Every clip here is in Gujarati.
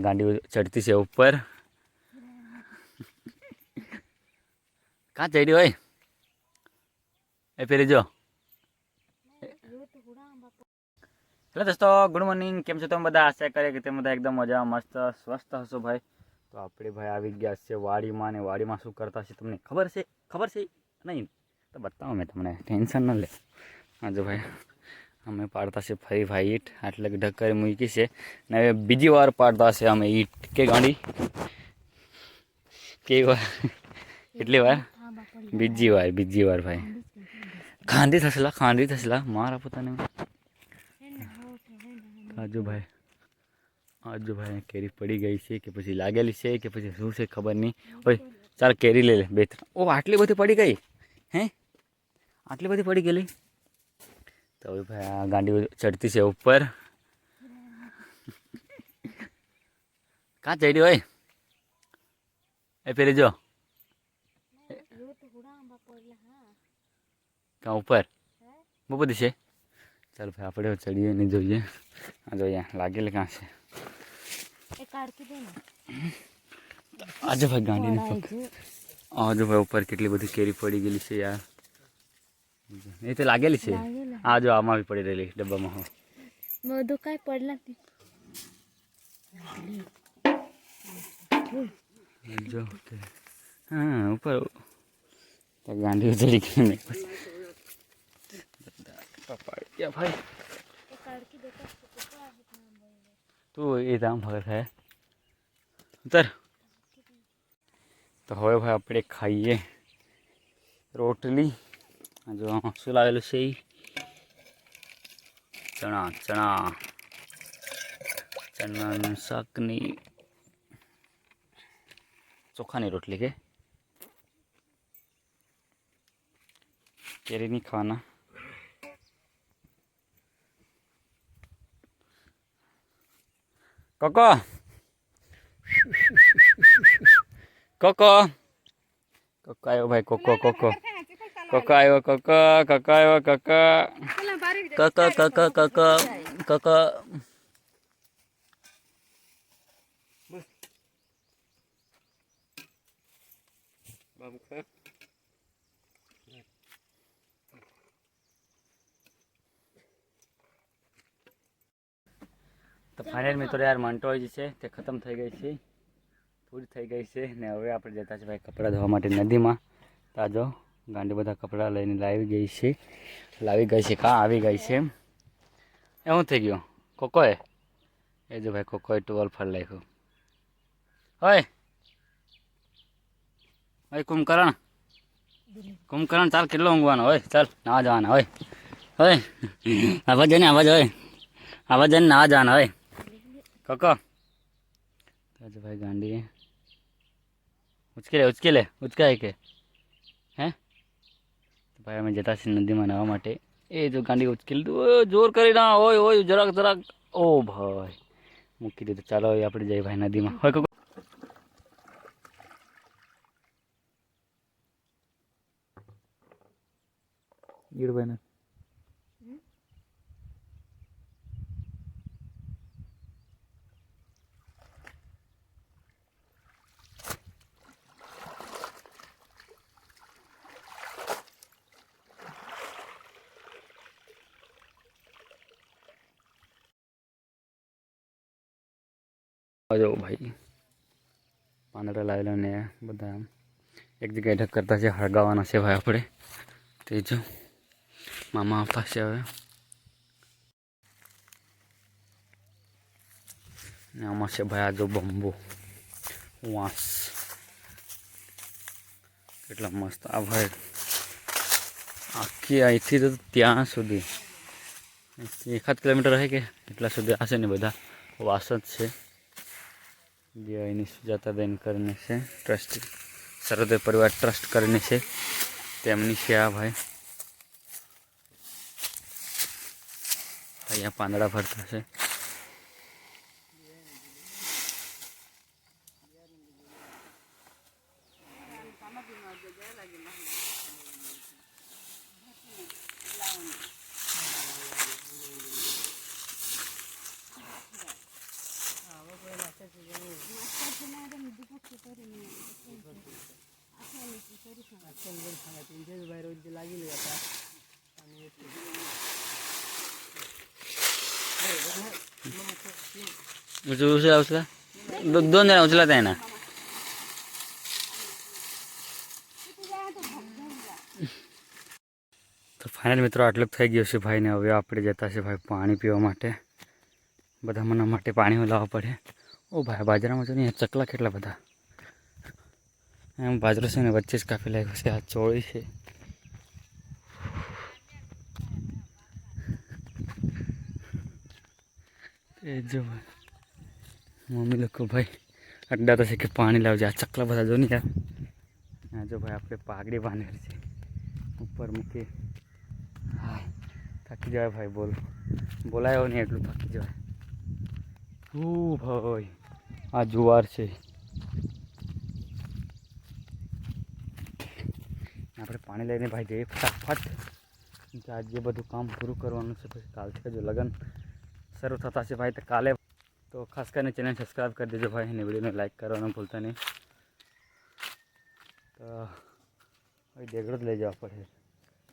ગાંડી ચડતી છે ઉપર. કાં ચડી હોય? એ પેલી જો. હેલો દોસ્તો ગુડ મોર્નિંગ કેમ છો તમે બધા? આશા કરે કે તમે બધા એકદમ મજા મસ્ત, સ્વસ્થ હશો ભાઈ. તો આપણે ભાઈ આવી ગયા છે વાડીમાં ને વાડીમાં શું કરતા છે તમને ખબર છે? ખબર છે? નહીં. તો બતાવો મેં તમને. ટેન્શન ન લે. હા, જો ભાઈ. અમે પાડતા છે ફરી ભાઈ ઈટ એટલે કે ઢક્કર મૂકી છે ને હવે બીજી વાર પાડતા છે અમે ઈટ કે ગાંડી કે વાર કેટલી વાર બીજી વાર બીજી વાર ભાઈ ખાંડી થસલા ખાંડી થસલા મારા પોતાને આજુ ભાઈ આજુ ભાઈ કેરી પડી ગઈ છે કે પછી લાગેલી છે કે પછી શું છે ખબર નહીં ઓય ચાલ કેરી લઈ લે બે ત્રણ ઓ આટલી બધી પડી ગઈ હે આટલી બધી પડી ગયેલી તો હવે ભાઈ આ ગાંડી ચડતી છે ઉપર કાં ચડી હોય એ પેલી જો કાં ઉપર બહુ બધી છે ચાલ ભાઈ આપણે ચડીએ ને જોઈએ આ જોઈએ લાગેલી કાં છે આજે ભાઈ ગાંડીને પકડ આજે ભાઈ ઉપર કેટલી બધી કેરી પડી ગયેલી છે યાર એ તો લાગેલી છે આ જો આમાં બી પડી રહેલી ડબ્બામાં હો બધું કાંઈ પડલા જો કે હા ઉપર તો ગાંડી ઉતરી ગઈ ને પપાડિયા ભાઈ તું એ દામ ભગત હે ઉતર તો હવે ભાઈ આપણે ખાઈએ રોટલી આ જો આમાં શું લાવેલું છે ઈ? ચણા ચણા ચણાનું શાકની ચોખાની રોટલી કે કેરી નહીં ખાવાના કોકો કોકો કોકો આવ્યો ભાઈ કોકો કોકો કોકો આવ્યો કોકો કોકો આવ્યો કોકો કોકો કોકો કોકો કોકો તો ફાઇનલ મિત્રો યાર મંટો જે છે તે ખતમ થઈ ગઈ છે. પૂરી થઈ ગઈ છે ને હવે આપણે જતા છે ભાઈ કપડાં ધોવા માટે નદીમાં. તાજો. ગાંડી બધા કપડાં લઈને લાવી ગઈ છે. લાવી ગઈ છે, કાં આવી ગઈ છે એ શું થઈ ગયું? કોકોએ? એ જો ભાઈ, કોકોએ ટુવેલ ફળ લાખ્યું હોય હોય કુંભકરણ. કુંભકરણ, ચાલ કેટલો ઊંઘવાનો? હોય ચાલ, નાવા જવાના હોય હોય આવાજ જઈને આવાજ હોય આવાજ જઈને નાવા જવાના હોય કોકો. રાજુભાઈ ભાઈ ગાંડી ઉચકી લે ઉચકી લે, ઉચકાય કે. ભાઈ અમે જતા છીએ નદીમાં નાહવા માટે. એ જો ગાંડી ઉચકી લીધું. ઓય, જોર કરી ના. ઓય ઓય જરાક જરાક. ઓ ભાઈ. મૂકી દીધું. ચાલો હવે આપણે જઈએ ભાઈ નદીમાં. હોય કોકો ગીરભાઈ ને જો ભાઈ પાંદડા લાવેલા ને બધા આમ એક જગ્યાએ ઢક કરતા છે હળગાવાના છે ભાઈ આપણે તે જો મામા આવતા છે હવે ને આમાં છે ભાઈ આ જો બંબુ વાંસ કેટલા મસ્ત આ ભાઈ આખી અહીંથી તો ત્યાં સુધી એકાદ કિલોમીટર રહે કે એટલા સુધી હશે ને બધા વાસ જ છે જે અહીંની સુજાતાબેન કરીને છે ટ્રસ્ટ સરોદય પરિવાર ટ્રસ્ટ કરીને છે, તેમની છે આ ભાઈ. અહીંયા પાંદડા ભરતા છે. उचल उचला उचला दो दोन जण उचलत आहे ना તો ફાઇનલ મિત્રો આટલું જ થઈ ગયું છે ભાઈને હવે આપણે જતા છે ભાઈ પાણી પીવા માટે બધા મના માટે પાણી લાવવા પડે ઓ ભાઈ બાજરામાં જો ને અહીંયા ચકલા કેટલા બધા એમ બાજરો છે ને વચ્ચે જ કાપી લાગ્યો છે, આ ચોળી છે. એ જો મમ્મી લોકો ભાઈ, અડ્ડા તો છે કે પાણી લાવજે, આ ચકલા બધા જો ને યાર. જો ભાઈ આપણે પાઘડી બાંધેલી છે. ઉપર મૂકી હા, થાકી જવાય ભાઈ, બોલ. બોલાયો નહીં એટલું, થાકી જવાય. હું ભાઈ, આ જુવાર છે. આપણે પાણી લઈને ભાઈ જઈએ ફટાફટ. આજે બધું કામ પૂરું કરવાનું છે, પછી કાલથી જો લગન શરૂ થતા છે ભાઈ, તો કાલે તો ખાસ કરીને ચેનલ સબસ્ક્રાઈબ કરી દેજો ભાઈ, અને વિડીયોને લાઈક કરવાનું ભૂલતા નહીં. તો ભાઈ દેગડો જ લઈ જવા પડે.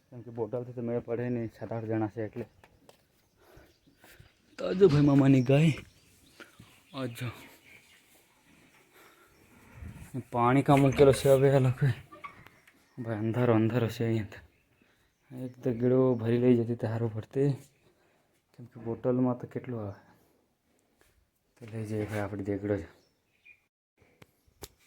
કેમ કે બોટલથી તો મેળ પડે નહીં, સાત આઠ જણા છે એટલે. તો જો ભાઈ મામાની ગાય. અજો પાણી કામ મૂકેલો છે હવે આ લોકો. ભાઈ, અંધારો અંધારો છે અહીંયા તો. એક દગડો ભરી લઈ જતી તો સારું પડતી. કેમ કે બોટલમાં તો કેટલું આવે. તો લઈ જઈએ ભાઈ, આપણે દેગડો જ